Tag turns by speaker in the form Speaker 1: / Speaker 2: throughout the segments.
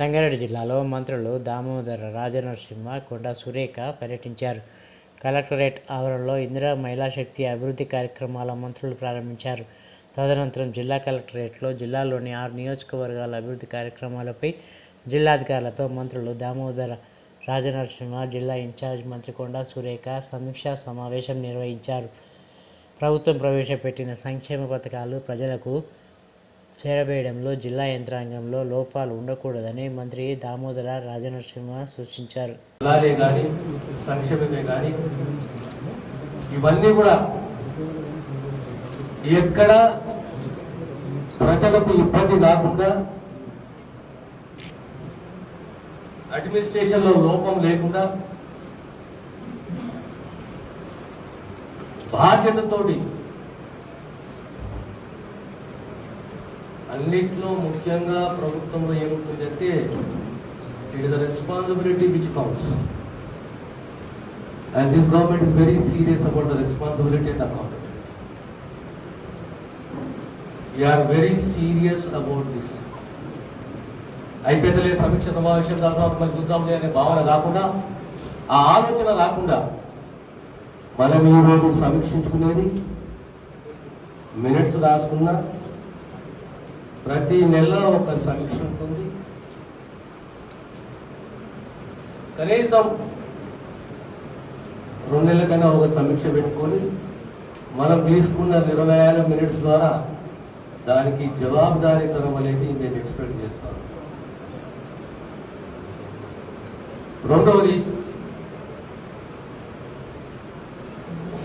Speaker 1: సంగారెడ్డి జిల్లాలో మంత్రులు దామోదర రాజనరసింహ కొండా సురేఖ పర్యటించారు. కలెక్టరేట్ ఆవరణలో ఇందిరా మహిళా శక్తి అభివృద్ధి కార్యక్రమాల మంత్రులు ప్రారంభించారు. తదనంతరం జిల్లా కలెక్టరేట్లో జిల్లాలోని ఆరు నియోజకవర్గాల అభివృద్ధి కార్యక్రమాలపై జిల్లాధికారులతో మంత్రులు దామోదర రాజనరసింహ జిల్లా ఇన్ఛార్జ్ మంత్రి కొండా సురేఖ సమీక్షా సమావేశం నిర్వహించారు. ప్రభుత్వం ప్రవేశపెట్టిన సంక్షేమ పథకాలు ప్రజలకు చేరవేయడంలో జిల్లా యంత్రాంగంలో లోపాలు ఉండకూడదని మంత్రి దామోదర రాజనరసింహ సూచించారు.
Speaker 2: అలాగే కానీ సంక్షేమమే కానీ ఇవన్నీ కూడా ఎక్కడ ప్రజలకు ఇబ్బంది కాకుండా అడ్మినిస్ట్రేషన్లో లోపం లేకుండా బాధ్యతతోటి అన్నిట్లో ముఖ్యంగా ప్రభుత్వంలో ఏముంటుందంటే it is responsibility which counts and this government is very serious about the responsibility and account are very serious about this అయిపోతలే సమీక్ష సమావేశం తర్వాత మనం చూద్దాంలే అనే భావన కాకుండా ఆ ఆలోచన రాకుండా మనం ఈరోజు సమీక్షించుకునేది మినిట్స్ రాసుకున్నా ప్రతి నెల ఒక సమీక్ష ఉంటుంది. కనీసం రెండు నెలలకైనా ఒక సమీక్ష పెట్టుకొని మనం తీసుకున్న నిర్ణయాల మినిట్స్ ద్వారా దానికి జవాబుదారీతనం అనేది నేను ఎక్స్పెక్ట్ చేస్తాను. రెండవది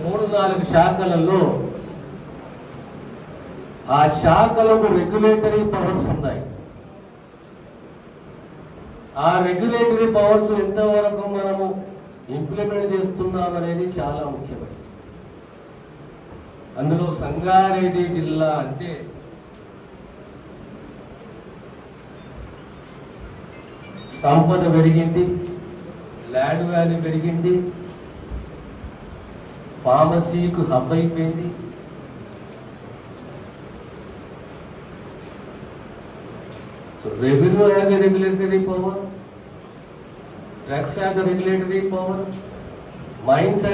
Speaker 2: మూడు నాలుగు శాఖలలో ఆ శాఖలకు రెగ్యులేటరీ పవర్స్ ఉన్నాయి. ఆ రెగ్యులేటరీ పవర్స్ ఎంతవరకు మనము ఇంప్లిమెంట్ చేస్తున్నాం అనేది చాలా ముఖ్యమైనది అందులో సంగారెడ్డి జిల్లా అంటే సంపద పెరిగింది ల్యాండ్ వాల్యూ పెరిగింది ఫార్మసీకు హబ్ అయిపోయింది. So revenue has a regulatory power, tax has a regulatory power, mines have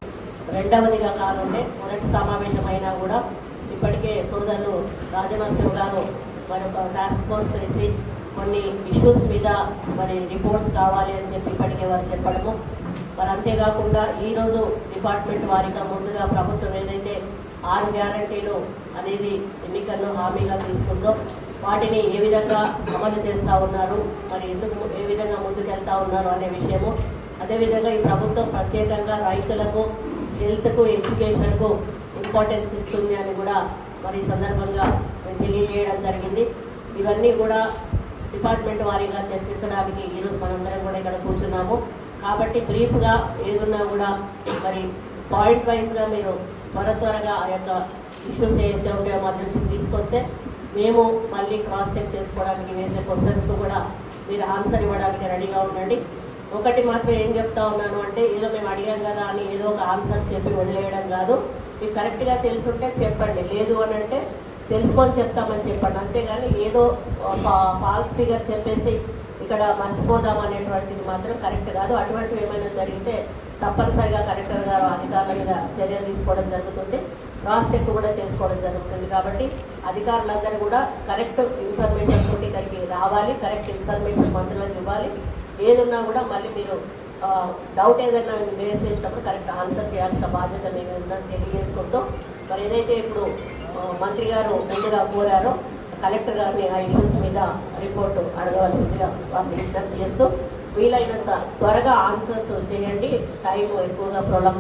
Speaker 3: రెండవదిగా కానుండే మొదటి సమావేశం అయినా కూడా ఇప్పటికే సోదరులు రాజనరసింహ గారు మరి ఒక టాస్క్ ఫోర్స్ వేసి కొన్ని ఇష్యూస్ మీద మరి రిపోర్ట్స్ కావాలి అని చెప్పి ఇప్పటికే వారు చెప్పడము. మరి అంతేకాకుండా ఈరోజు డిపార్ట్మెంట్ వారిగా ముందుగా ప్రభుత్వం ఏదైతే ఆరు గ్యారంటీలు అనేది ఎన్నికల్లో హామీగా తీసుకుందో. వాటిని ఏ విధంగా అమలు చేస్తూ ఉన్నారు మరి ఎందుకు ఏ విధంగా ముందుకెళ్తా ఉన్నారు అనే విషయము. అదేవిధంగా ఈ ప్రభుత్వం ప్రత్యేకంగా రైతులకు హెల్త్కు ఎడ్యుకేషన్కు ఇంపార్టెన్స్ ఇస్తుంది అని కూడా మరి ఈ సందర్భంగా తెలియజేయడం జరిగింది. ఇవన్నీ కూడా డిపార్ట్మెంట్ వారీగా చర్చించడానికి ఈరోజు మనందరం కూడా ఇక్కడ కూర్చున్నాము. కాబట్టి బ్రీఫ్గా ఏదున్నా కూడా మరి పాయింట్ వైజ్గా మీరు త్వర త్వరగా ఆ యొక్క ఇష్యూస్ ఏదైతే ఉంటాయో మా దృష్టికి తీసుకొస్తే మేము మళ్ళీ క్రాస్ చెక్ చేసుకోవడానికి వేసే క్వశ్చన్స్కు కూడా మీరు ఆన్సర్ ఇవ్వడానికి రెడీగా ఉండండి. ఒకటి మాత్రం ఏం చెప్తా ఉన్నాను అంటే ఏదో మేము అడిగాం కదా అని ఏదో ఒక ఆన్సర్ చెప్పి వదిలేయడం కాదు. మీకు కరెక్ట్గా తెలుసుంటే చెప్పండి. లేదు అని అంటే తెలుసుకొని చెప్తామని చెప్పండి. అంతేగాని ఏదో ఫాల్స్ ఫిగర్ చెప్పేసి ఇక్కడ మర్చిపోదాం అనేటువంటిది మాత్రం కరెక్ట్ కాదు. అటువంటివి ఏమైనా జరిగితే తప్పనిసరిగా కలెక్టర్ గారు అధికారుల మీద చర్యలు తీసుకోవడం జరుగుతుంది. క్రాస్ చెక్ కూడా చేసుకోవడం జరుగుతుంది. కాబట్టి అధికారులందరూ కూడా కరెక్ట్ ఇన్ఫర్మేషన్ తోటి ఇక్కడికి రావాలి. కరెక్ట్ ఇన్ఫర్మేషన్ మంత్రులకు ఇవ్వాలి. ఏదున్నా కూడా మళ్ళీ మీరు డౌట్ ఏదైనా రేస్ చేసినప్పుడు కరెక్ట్ ఆన్సర్ చేయాల్సిన బాధ్యత మేము ఉందని తెలియజేసుకుంటూ మరి ఏదైతే ఇప్పుడు మంత్రి గారు ముందుగా కోరారో కలెక్టర్ గారిని ఆ ఇష్యూస్ మీద రిపోర్టు అడగవలసిందిగా వారిని విజ్ఞప్తి చేస్తూ వీలైనంత త్వరగా ఆన్సర్స్ చేయండి. టైం ఎక్కువగా ప్రొలాంగ్